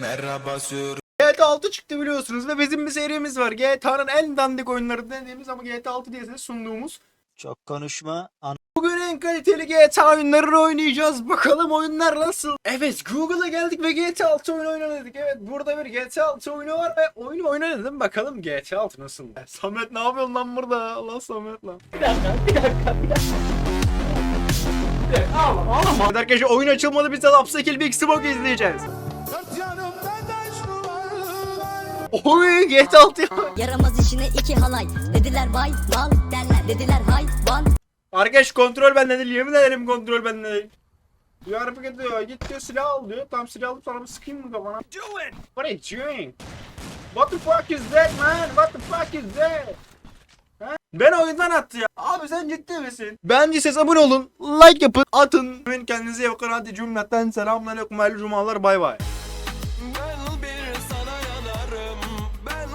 frena basıyorum GTA 6 çıktı biliyorsunuz ve bizim bir serimiz var. GTA'nın en dandik oyunları dediğimiz ama GTA 6 diye size sunduğumuz. Çok konuşma. An Bugün en kaliteli GTA oyunlarını oynayacağız. Bakalım oyunlar nasıl? Evet Google'a geldik ve GTA 6 oyunu oyna dedik. Evet burada bir GTA 6 oyunu var ve oyunu oyna dedim. Bakalım GTA 6 nasıl? Samet ne yapıyorsun lan burada? Allah Samet lan. Bir dakika bir dakika bir dakika. Ağlama ağlama. Arkadaşlar oyun açılmadı biz de Lapsakil Big Smoke izleyeceğiz. Oy GTA 6 ya. Yaramaz işine iki halay Dediler vay mal derler Dediler hayvan Arkadaş kontrol bende değil yemin ederim kontrol bende değil. Diyor hareket ediyor git diyor silah al diyor. Tam silah alıp sana bir sıkayım mı kafana? Do it! What are you doing? What the fuck is that man? What the fuck is that? Ha? Ben oyundan attı ya. Abi sen ciddi misin? Bence siz abone olun. Like yapın. Atın. Kendinize iyi bakın. Hadi cümletten selamünaleyküm. Hayırlı cumalar. Bay bay.